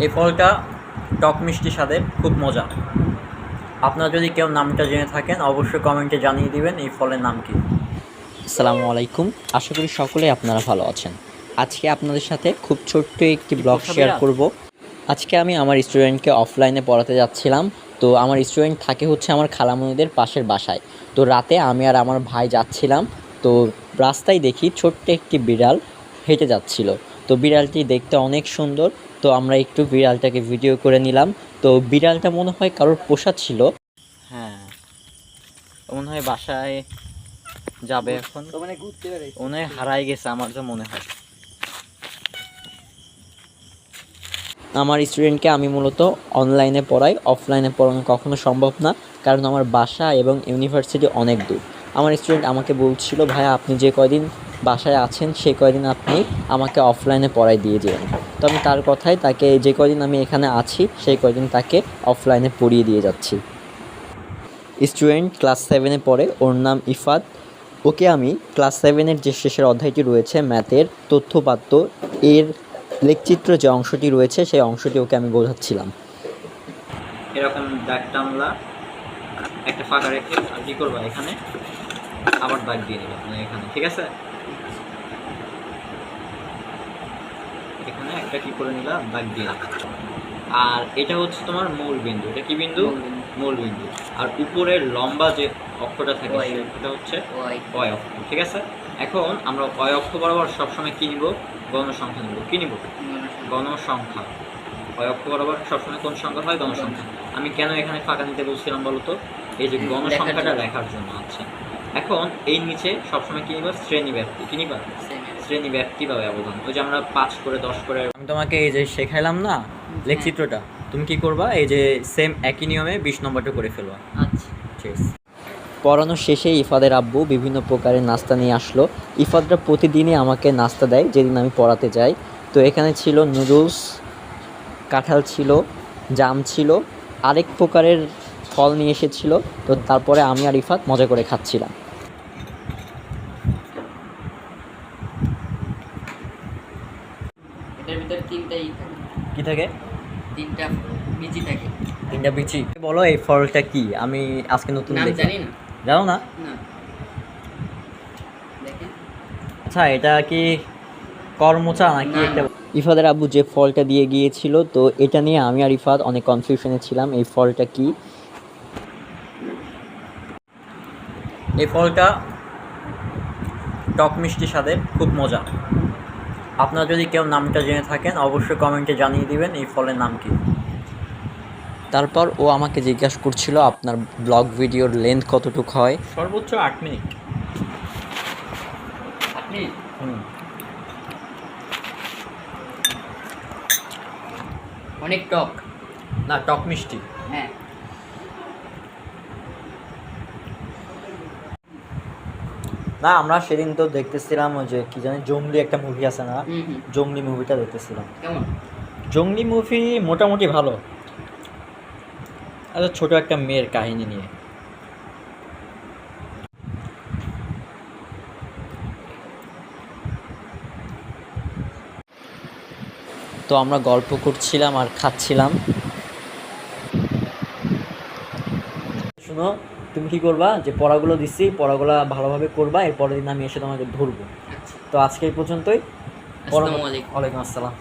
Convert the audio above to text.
এই ফলটা টক মিষ্টি স্বাদের খুব মজা আপনারা যদি কেউ নামটা জেনে থাকেন অবশ্যই কমেন্টে জানিয়ে দিবেন এই ফলের নাম কি। আসসালামু আলাইকুম। আশা করি সকলেই আপনারা ভালো আছেন। আজকে আপনাদের সাথে খুব ছোট্ট একটি ব্লগ শেয়ার? করব। আজকে আমি আমার স্টুডেন্টকে অফলাইনে পড়াতে যাচ্ছিলাম। তো আমার স্টুডেন্ট থাকে হচ্ছে আমার খালামণিদের পাশের বাসায়। তো রাতে আমি আর আমার ভাই যাচ্ছিলাম। তো রাস্তায় দেখি ছোট্ট একটি বিড়াল হেঁটে যাচ্ছিল। তো বিড়ালটি দেখতে অনেক সুন্দর। তো আমরা একটু বিড়ালটাকে ভিডিও করে নিলাম। তো বিড়ালটা মনে হয় কারোর পোষা ছিল। হ্যাঁ। মনে হয় বাসায় যাবে এখন। মানে ঘুরতে মনে হয় হারাই গেছে আমার যা মনে হয়। আমার স্টুডেন্টকে আমি মূলত অনলাইনে পড়াই। অফলাইনে পড়ানো কখনো সম্ভব না কারণ আমার বাসা এবং ইউনিভার্সিটি অনেক দূর। আমার স্টুডেন্ট আমাকে বলছিল ভাইয়া আপনি যে কয়দিন বাসায় আছেন, সে কয়দিন আপনি আমাকে অফলাইনে পড়াই দিয়ে যাবেন তো আমি তার কথায় তাকে যে কয়দিন আমি এখানে আছি, সেই কয়দিন তাকে অফলাইনে পড়িয়ে দিয়ে যাচ্ছি। স্টুডেন্ট ক্লাস সেভেনে পড়ে, ওর নাম ইফাত। ওকে আমি ক্লাস সেভেনের যে শেষের অধ্যায়টি রয়েছে, ম্যাথের তথ্যপাত্য এর লেখচিত্র যে অংশটি রয়েছে, সেই অংশটি ওকে আমি বোঝাচ্ছিলাম। এরকম একটা ফাঁকা রেখে কি করবা এখানে? আবার দাগ দিয়ে দিবা মানে এখানে ঠিক আছে? এখানে একটা কি করে নিলা দাগ দিয়ে। আর এটা হচ্ছে তোমার মূল বিন্দু। এটা কি বিন্দু? মূল বিন্দু। আর উপরের লম্বা যে অক্ষটা থাকে। সেটা হচ্ছে অয় অক্ষ ঠিক আছে? এখন আমরা অয় অক্ষ বরাবর সবসময় কি নিব? গণসংখ্যা নিব। কি নিব? গণসংখ্যা। অয় অক্ষ বরাবর সবসময় কোন সংখ্যা হয়? গণসংখ্যা। আমি কেন এখানে ফাঁকা নিতে বলছিলাম বলো তো? এই যে গণসংখ্যাটা লেখার জন্য আচ্ছা এখন এই নিচে সবসময় কি নিবা? শ্রেণি ব্যক্তি কি নিবা? শ্রেণি ব্যাপ্তি বা ব্যবধান। ওই যে আমরা পাঁচ করে দশ করে আমি তোমাকে এই যে শেখাইলাম না লেখচিত্রটা তুমি কি করবা? এই যে সেম একই নিয়মে বিশ নম্বরটা করে ফেলবা। আচ্ছা। ঠিক পড়ানোর শেষে ইফাদের আব্বু বিভিন্ন প্রকারের নাস্তা নিয়ে আসলো। ইফাদরা প্রতিদিনই আমাকে নাস্তা দেয় যেদিন আমি পড়াতে যাই। তো এখানে ছিল নুডলস কাঁঠাল ছিল জাম ছিল। আরেক প্রকারের ফল নিয়ে এসেছিল তো তারপরে আমি আর ইফাত মজা করে খাচ্ছিলাম। এটার ভিতরে তিনটাই কি থাকে? তিনটা বিচি থাকে। তিনটা বিচি। বলো এই ফলটা কি? আমি আজকে নতুন নাম জানি না। জানো না? আচ্ছা এটা কি করমোচা নাকি একটা। ইফাদের আব্বু যে ফলটা দিয়ে গিয়েছিল তো এটা নিয়ে আমি আর ইফাত অনেক কনফিউশনে ছিলাম এই ফলটা কি? এই ফলটা টক মিষ্টি স্বাদের খুব মজা। আপনারা যদি কেউ নামটা জেনে থাকেন অবশ্যই কমেন্টে জানিয়ে দিবেন এই ফলের নাম কি। তারপর ও আমাকে জিজ্ঞাসা করছিল আপনার ব্লগ ভিডিওর লেন্থ কতটুকু হয়? সর্বোচ্চ আট মিনিট। অনেক টক। না টক মিষ্টি। হ্যাঁ। না আমরা সেদিন তো দেখতেছিলাম যে কি জানি জঙ্গলি একটা মুভি আছে না? জঙ্গলি মুভিটা দেখতেছিলাম। কেমন? জঙ্গলি মুভি মোটামুটি ভালো। আচ্ছা ছোট একটা মেয়ের কাহিনী নিয়ে। তো আমরা গল্প করছিলাম আর খাচ্ছিলাম। শুনো তুমি কি করবা? যে পড়াগুলো দিচ্ছি পড়াগুলো ভালোভাবে করবা এরপরের দিন আমি এসে তোমাকে ধরবো। আচ্ছা। তো আজকে এই পর্যন্তই। আসসালামু আলাইকুম। ওয়ালাইকুম আসসালাম।